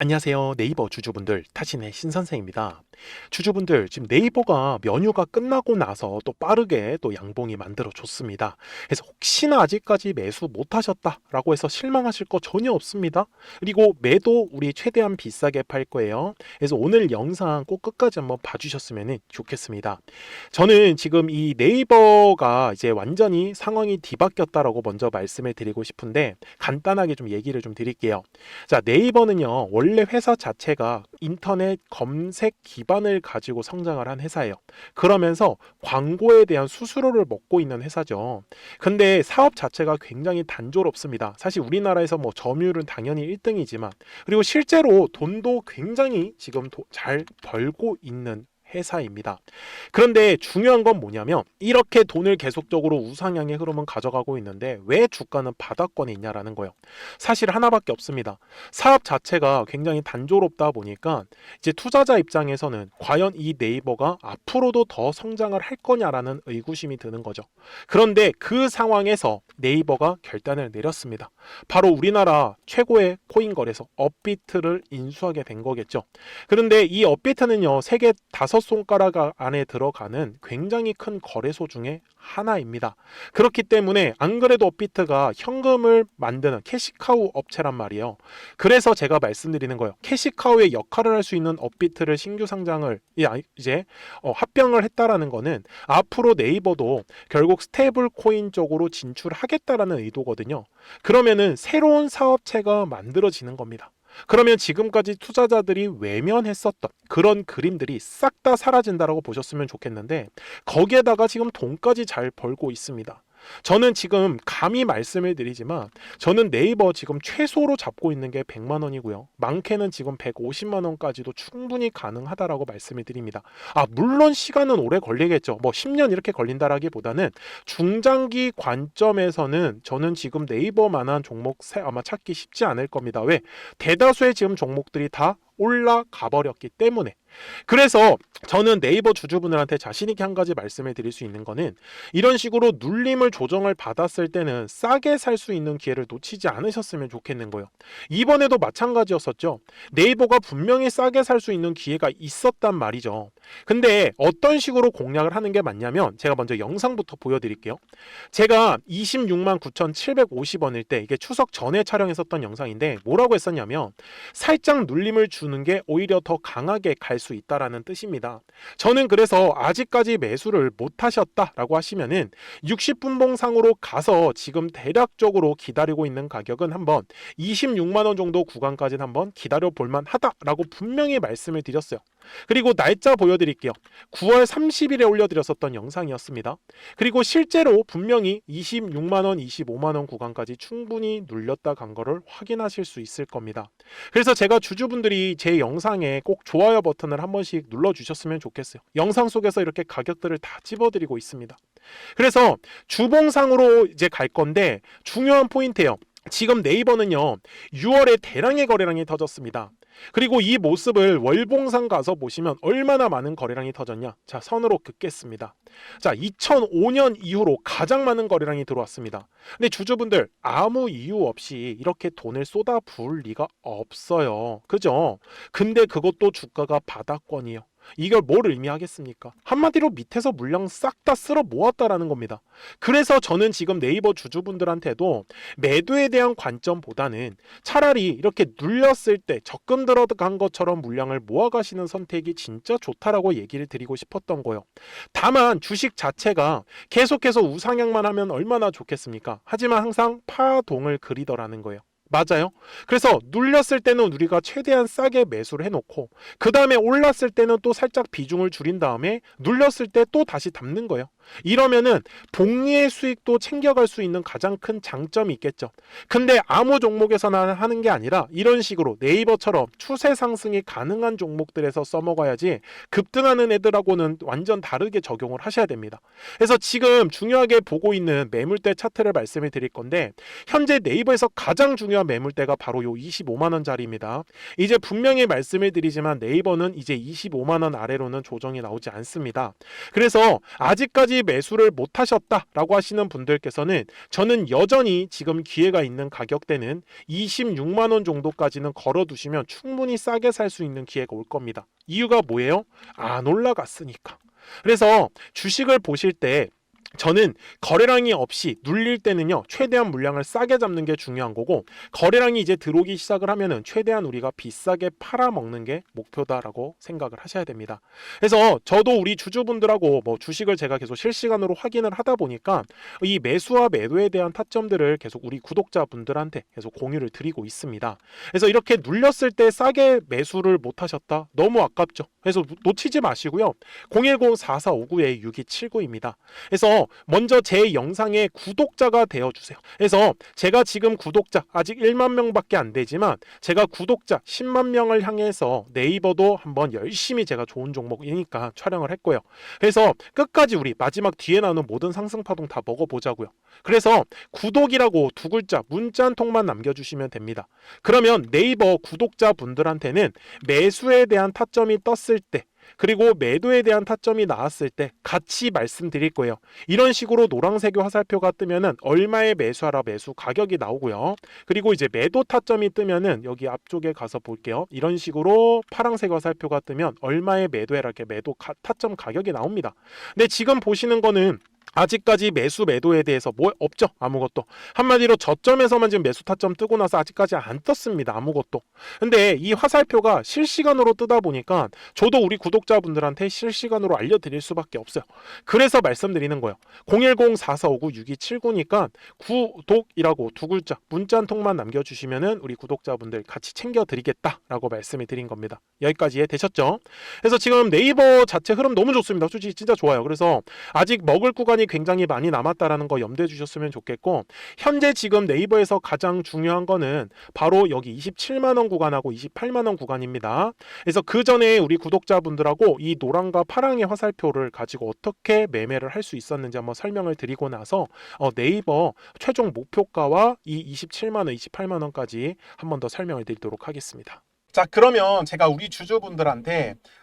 안녕하세요. 네이버 주주분들, 타신의 신선생입니다. 주주분들, 지금 네이버가 연휴가 끝나고 나서 또 빠르게 또 양봉이 만들어 줬습니다. 그래서 혹시나 아직까지 매수 못 하셨다라고 해서 실망하실 거 전혀 없습니다. 그리고 매도 우리 최대한 비싸게 팔 거예요. 그래서 오늘 영상 꼭 끝까지 한번 봐주셨으면 좋겠습니다. 저는 지금 이 네이버가 이제 완전히 상황이 뒤바뀌었다라고 먼저 말씀을 드리고 싶은데 간단하게 좀 얘기를 좀 드릴게요. 자, 네이버는요, 원래 회사 자체가 인터넷 검색 기반을 가지고 성장을 한 회사예요. 그러면서 광고에 대한 수수료를 먹고 있는 회사죠. 근데 사업 자체가 굉장히 단조롭습니다. 사실 우리나라에서 뭐 점유율은 당연히 1등이지만, 그리고 실제로 돈도 굉장히 지금 도- 잘 벌고 있는 회사입니다. 그런데 중요한 건 뭐냐면 이렇게 돈을 계속적으로 우상향의 흐름은 가져가고 있는데 왜 주가는 바닥권에 있냐라는 거예요. 사실 하나밖에 없습니다. 사업 자체가 굉장히 단조롭다 보니까 이제 투자자 입장에서는 과연 이 네이버가 앞으로도 더 성장을 할 거냐라는 의구심이 드는 거죠. 그런데 그 상황에서 네이버가 결단을 내렸습니다. 바로 우리나라 최고의 코인 거래소 업비트를 인수하게 된 거겠죠. 그런데 이 업비트는요, 세계 다섯 손가락 안에 들어가는 굉장히 큰 거래소 중에 하나입니다. 그렇기 때문에 안 그래도 업비트가 현금을 만드는 캐시카우 업체란 말이에요. 그래서 제가 말씀드리는 거예요. 캐시카우의 역할을 할 수 있는 업비트를 신규 상장을 이- 아, 이제 어, 합병을 했다라는 거는 앞으로 네이버도 결국 스테이블 코인 쪽으로 진출하겠다라는 의도거든요. 그러면은 새로운 사업체가 만들어지는 겁니다. 그러면 지금까지 투자자들이 외면했었던 그런 그림들이 싹 다 사라진다라고 보셨으면 좋겠는데 거기에다가 지금 돈까지 잘 벌고 있습니다. 저는 지금 감히 말씀을 드리지만 저는 네이버 지금 최소로 잡고 있는 게 100만 원이고요. 많게는 지금 150만 원까지도 충분히 가능하다라고 말씀을 드립니다. 아, 물론 시간은 오래 걸리겠죠. 뭐 10년 이렇게 걸린다라기보다는 중장기 관점에서는 저는 지금 네이버만한 종목 세- 아마 찾기 쉽지 않을 겁니다. 왜? 대다수의 지금 종목들이 다 올라가 버렸기 때문에. 그래서 저는 네이버 주주분들한테 자신있게 한 가지 말씀을 드릴 수 있는 거는 이런 식으로 눌림을 조정을 받았을 때는 싸게 살 수 있는 기회를 놓치지 않으셨으면 좋겠는 거예요. 이번에도 마찬가지였었죠. 네이버가 분명히 싸게 살 수 있는 기회가 있었단 말이죠. 근데 어떤 식으로 공략을 하는 게 맞냐면 제가 먼저 영상부터 보여드릴게요. 제가 26만 9,750원일 때 이게 추석 전에 촬영했었던 영상인데 뭐라고 했었냐면 살짝 눌림을 주는 게 오히려 더 강하게 갈수 있다라는 뜻입니다. 저는 그래서 아직까지 매수를 못 하셨다라고 하시면은 60분봉 상으로 가서 지금 대략적으로 기다리고 있는 가격은 한번 26만 원 정도 구간까지는 한번 기다려 볼 만 하다라고 분명히 말씀을 드렸어요. 그리고 날짜 보여드릴게요. 9월 30일에 올려드렸었던 영상이었습니다. 그리고 실제로 분명히 26만 원, 25만 원 구간까지 충분히 눌렸다 간 거를 확인하실 수 있을 겁니다. 그래서 제가 주주분들이 제 영상에 꼭 좋아요 버튼을 한 번씩 눌러 주셨으면 좋겠어요. 영상 속에서 이렇게 가격들을 다 집어드리고 있습니다. 그래서 주봉상으로 이제 갈 건데 중요한 포인트예요. 지금 네이버는요 6월에 대량의 거래량이 터졌습니다. 그리고 이 모습을 월봉상 가서 보시면 얼마나 많은 거래량이 터졌냐. 자, 선으로 긋겠습니다. 자, 2005년 이후로 가장 많은 거래량이 들어왔습니다. 근데 주주분들 아무 이유 없이 이렇게 돈을 쏟아 부을 리가 없어요. 그죠? 근데 그것도 주가가 바닥권이에요. 이걸 뭘 의미하겠습니까? 한마디로 밑에서 물량 싹 다 쓸어 모았다라는 겁니다. 그래서 저는 지금 네이버 주주분들한테도 매도에 대한 관점보다는 차라리 이렇게 눌렸을 때 적금 들어간 것처럼 물량을 모아가시는 선택이 진짜 좋다라고 얘기를 드리고 싶었던 거예요. 다만 주식 자체가 계속해서 우상향만 하면 얼마나 좋겠습니까? 하지만 항상 파동을 그리더라는 거예요. 맞아요. 그래서 눌렸을 때는 우리가 최대한 싸게 매수를 해놓고 그 다음에 올랐을 때는 또 살짝 비중을 줄인 다음에 눌렸을 때 또 다시 담는 거예요. 이러면은 복리의 수익도 챙겨갈 수 있는 가장 큰 장점이 있겠죠. 근데 아무 종목에서나 하는 게 아니라 이런 식으로 네이버처럼 추세 상승이 가능한 종목들에서 써먹어야지 급등하는 애들하고는 완전 다르게 적용을 하셔야 됩니다. 그래서 지금 중요하게 보고 있는 매물대 차트를 말씀을 드릴 건데 현재 네이버에서 가장 중요한 매물대가 바로 요 25만 원짜리입니다. 이제 분명히 말씀을 드리지만 네이버는 이제 25만 원 아래로는 조정이 나오지 않습니다. 그래서 아직까지 매수를 못 하셨다라고 하시는 분들께서는 저는 여전히 지금 기회가 있는 가격대는 26만 원 정도까지는 걸어 두시면 충분히 싸게 살 수 있는 기회가 올 겁니다. 이유가 뭐예요? 안 올라갔으니까. 그래서 주식을 보실 때 저는 거래량이 없이 눌릴 때는요 최대한 물량을 싸게 잡는 게 중요한 거고 거래량이 이제 들어오기 시작을 하면은 최대한 우리가 비싸게 팔아 먹는 게 목표다라고 생각을 하셔야 됩니다. 그래서 저도 우리 주주분들하고 뭐 주식을 제가 계속 실시간으로 확인을 하다 보니까 이 매수와 매도에 대한 타점들을 계속 우리 구독자분들한테 계속 공유를 드리고 있습니다. 그래서 이렇게 눌렸을 때 싸게 매수를 못 하셨다 너무 아깝죠. 그래서 놓치지 마시고요. 010-4459-6279입니다. 그래서 먼저 제 영상의 구독자가 되어 주세요. 그래서 제가 지금 구독자 아직 1만 명밖에 안 되지만 제가 구독자 10만 명을 향해서 네이버도 한번 열심히 제가 좋은 종목이니까 촬영을 했고요. 그래서 끝까지 우리 마지막 뒤에 나오는 모든 상승 파동 다 먹어보자고요. 그래서 구독이라고 두 글자 문자 한 통만 남겨주시면 됩니다. 그러면 네이버 구독자분들한테는 매수에 대한 타점이 떴을 때 그리고 매도에 대한 타점이 나왔을 때 같이 말씀드릴 거예요. 이런 식으로 노란색 화살표가 뜨면은 얼마에 매수하라 매수 가격이 나오고요. 그리고 이제 매도 타점이 뜨면은 여기 앞쪽에 가서 볼게요. 이런 식으로 파란색 화살표가 뜨면 얼마에 매도해라 이렇게 매도 가- 타점 가격이 나옵니다. 근데 지금 보시는 거는 아직까지 매수 매도에 대해서 뭐 없죠 아무것도. 한마디로 저점에서만 지금 매수 타점 뜨고 나서 아직까지 안 떴습니다 아무것도. 근데 이 화살표가 실시간으로 뜨다 보니까 저도 우리 구독자분들한테 실시간으로 알려드릴 수밖에 없어요. 그래서 말씀드리는 거예요. 010-4459-6279니까 구독이라고 두 글자 문자 한 통만 남겨주시면은 우리 구독자분들 같이 챙겨드리겠다라고 말씀을 드린 겁니다. 여기까지 이해되셨죠? 그래서 지금 네이버 자체 흐름 너무 좋습니다. 솔직히 진짜 좋아요. 그래서 아직 먹을 구간 이 굉장히 많이 남았다라는 거 염두에 주셨으면 좋겠고 현재 지금 네이버에서 가장 중요한 거는 바로 여기 27만 원 구간하고 28만 원 구간입니다. 그래서 그 전에 우리 구독자분들하고 이 노랑과 파랑의 화살표를 가지고 어떻게 매매를 할 수 있었는지 한번 설명을 드리고 나서 어, 네이버 최종 목표가와 이 27만 원, 28만 원까지 한번 더 설명을 드리도록 하겠습니다. 자, 그러면 제가 우리 주주분들한테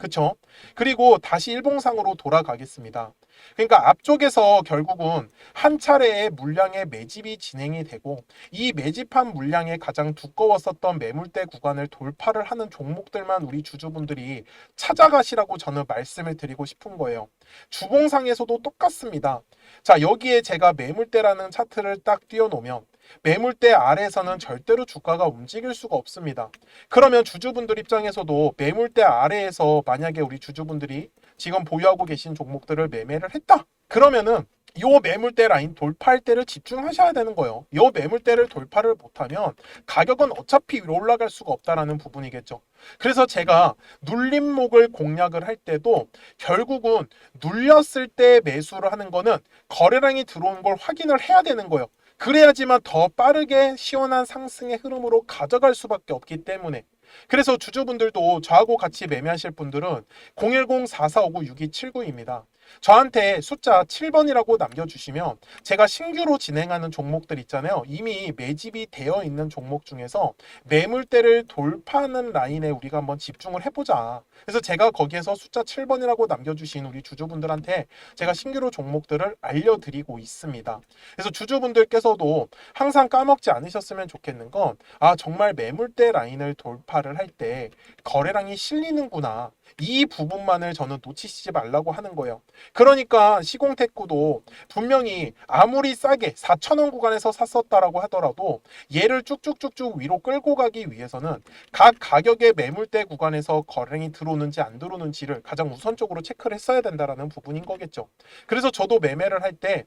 그쵸? 그리고 다시 일봉상으로 돌아가겠습니다. 그러니까 앞쪽에서 결국은 한 차례의 물량의 매집이 진행이 되고 이 매집한 물량의 가장 두꺼웠었던 매물대 구간을 돌파를 하는 종목들만 우리 주주분들이 찾아가시라고 저는 말씀을 드리고 싶은 거예요. 주봉상에서도 똑같습니다. 자, 여기에 제가 매물대라는 차트를 딱 띄워놓으면 매물대 아래에서는 절대로 주가가 움직일 수가 없습니다. 그러면 주주분들 입장에서도 매물대 아래에서 만약에 우리 주주분들이 지금 보유하고 계신 종목들을 매매를 했다. 그러면은 요 매물대 라인 돌파할 때를 집중하셔야 되는 거예요. 요 매물대를 돌파를 못하면 가격은 어차피 위로 올라갈 수가 없다라는 부분이겠죠. 그래서 제가 눌림목을 공략을 할 때도 결국은 눌렸을 때 매수를 하는 거는 거래량이 들어온 걸 확인을 해야 되는 거예요. 그래야지만 더 빠르게 시원한 상승의 흐름으로 가져갈 수밖에 없기 때문에 그래서 주주분들도 저하고 같이 매매하실 분들은 010-4459-6279입니다. 저한테 숫자 7번이라고 남겨주시면 제가 신규로 진행하는 종목들 있잖아요. 이미 매집이 되어 있는 종목 중에서 매물대를 돌파하는 라인에 우리가 한번 집중을 해보자. 그래서 제가 거기에서 숫자 7번이라고 남겨주신 우리 주주분들한테 제가 신규로 종목들을 알려드리고 있습니다. 그래서 주주분들께서도 항상 까먹지 않으셨으면 좋겠는 건, 아, 정말 매물대 라인을 돌파를 할 때 거래량이 실리는구나. 이 부분만을 저는 놓치시지 말라고 하는 거예요. 그러니까 시공테크도 분명히 아무리 싸게 4천원 구간에서 샀었다라고 하더라도 얘를 쭉쭉쭉쭉 위로 끌고 가기 위해서는 각 가격의 매물대 구간에서 거래량이 들어오는지 안 들어오는지를 가장 우선적으로 체크를 했어야 된다라는 부분인 거겠죠. 그래서 저도 매매를 할때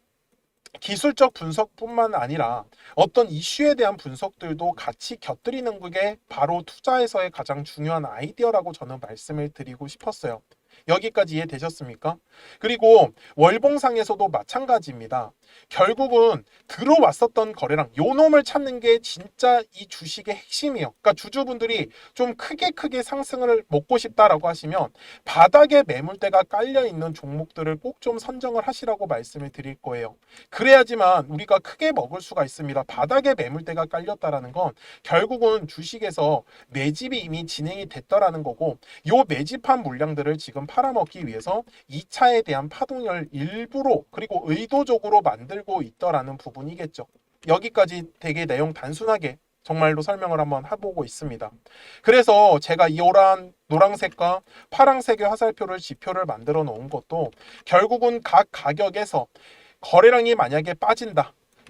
기술적 분석뿐만 아니라 어떤 이슈에 대한 분석들도 같이 곁들이는 게 바로 투자에서의 가장 중요한 아이디어라고 저는 말씀을 드리고 싶었어요. 여기까지 이해되셨습니까? 그리고 월봉상에서도 마찬가지입니다. 결국은 들어왔었던 거래량, 요 놈을 찾는 게 진짜 이 주식의 핵심이에요. 그러니까 주주분들이 좀 크게 크게 상승을 먹고 싶다라고 하시면 바닥에 매물대가 깔려 있는 종목들을 꼭 좀 선정을 하시라고 말씀을 드릴 거예요. 그래야지만 우리가 크게 먹을 수가 있습니다. 바닥에 매물대가 깔렸다라는 건 결국은 주식에서 매집이 이미 진행이 됐더라는 거고 요 매집한 물량들을 지금 팔아먹기 위해서 2차에 대한 파동을 일부러 그리고 의도적으로 만 들고 있더라는 부분이겠죠. 여기까지 되게 내용 단순하게 정말로 설명을 한번 해보고 있습니다. 그래서 제가 이 오란 노란색과 파랑색의 화살표를 지표를 만들어 놓은 것도 결국은 각 가격에서 거래량이 만약에 빠진다.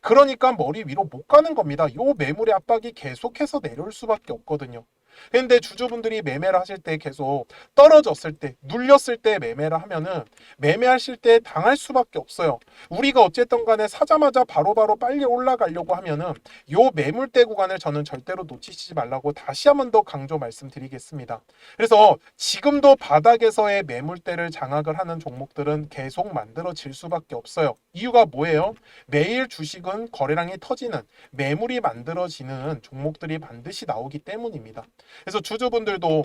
그러니까 머리 위로 못 가는 겁니다. 요 매물의 압박이 계속해서 내려올 수밖에 없거든요. 근데 주주분들이 매매를 하실 때 계속 떨어졌을 때, 눌렸을 때 매매를 하면은 매매하실 때 당할 수밖에 없어요. 우리가 어쨌든 간에 사자마자 바로바로 빨리 올라가려고 하면은 요 매물대 구간을 저는 절대로 놓치지 말라고 다시 한 번 더 강조 말씀드리겠습니다. 그래서 지금도 바닥에서의 매물대를 장악을 하는 종목들은 계속 만들어질 수밖에 없어요. 이유가 뭐예요? 매일 주식은 거래량이 터지는 매물이 만들어지는 종목들이 반드시 나오기 때문입니다. 그래서 주주분들도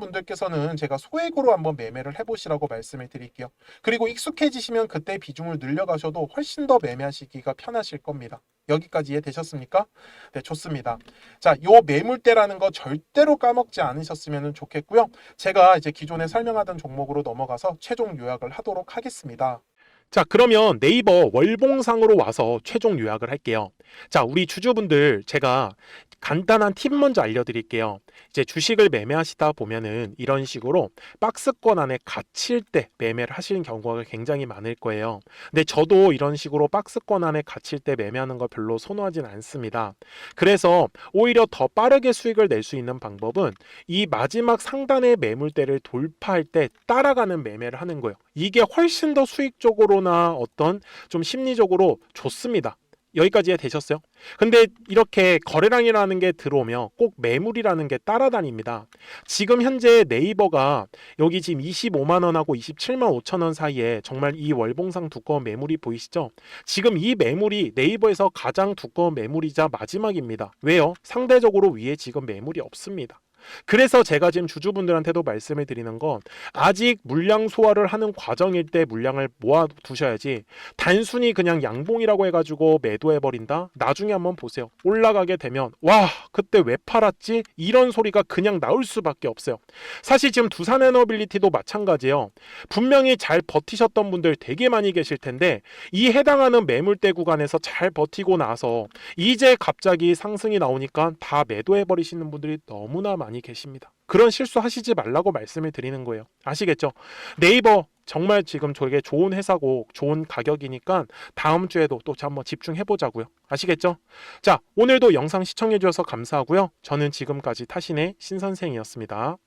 분들께서는 제가 소액으로 한번 매매를 해보시라고 말씀을 드릴게요. 그리고 익숙해지시면 그때 비중을 늘려가셔도 훨씬 더 매매하시기가 편하실 겁니다. 여기까지 이해되셨습니까? 네, 좋습니다. 자, 요 매물대라는 거 절대로 까먹지 않으셨으면 좋겠고요. 제가 이제 기존에 설명하던 종목으로 넘어가서 최종 요약을 하도록 하겠습니다. 자, 그러면 네이버 월봉상으로 와서 최종 요약을 할게요. 자, 우리 주주분들 제가 간단한 팁 먼저 알려드릴게요. 이제 주식을 매매하시다 보면은 이런 식으로 박스권 안에 갇힐 때 매매를 하시는 경우가 굉장히 많을 거예요. 근데 저도 이런 식으로 박스권 안에 갇힐 때 매매하는 거 별로 선호하진 않습니다. 그래서 오히려 더 빠르게 수익을 낼 수 있는 방법은 이 마지막 상단의 매물대를 돌파할 때 따라가는 매매를 하는 거예요. 이게 훨씬 더 수익적으로나 어떤 좀 심리적으로 좋습니다. 여기까지 되셨어요? 근데 이렇게 거래량이라는 게 들어오면 꼭 매물이라는 게 따라다닙니다. 지금 현재 네이버가 여기 지금 25만 원하고 27만 5천 원 사이에 정말 이 월봉상 두꺼운 매물이 보이시죠? 지금 이 매물이 네이버에서 가장 두꺼운 매물이자 마지막입니다. 왜요? 상대적으로 위에 지금 매물이 없습니다. 그래서 제가 지금 주주분들한테도 말씀을 드리는 건 아직 물량 소화를 하는 과정일 때 물량을 모아 두셔야지 단순히 그냥 양봉이라고 해가지고 매도해 버린다. 나중에 한번 보세요. 올라가게 되면 와 그때 왜 팔았지? 이런 소리가 그냥 나올 수밖에 없어요. 사실 지금 두산에너빌리티도 마찬가지예요. 분명히 잘 버티셨던 분들 되게 많이 계실 텐데 이 해당하는 매물대 구간에서 잘 버티고 나서 이제 갑자기 상승이 나오니까 다 매도해 버리시는 분들이 너무나 많이 계십니다. 그런 실수 하시지 말라고 말씀을 드리는 거예요. 아시겠죠? 네이버 정말 지금 저게 좋은 회사고 좋은 가격이니까 다음 주에도 또 한번 집중해 보자고요. 아시겠죠? 자, 오늘도 영상 시청해 주셔서 감사하고요. 저는 지금까지 타신의 신 선생이었습니다.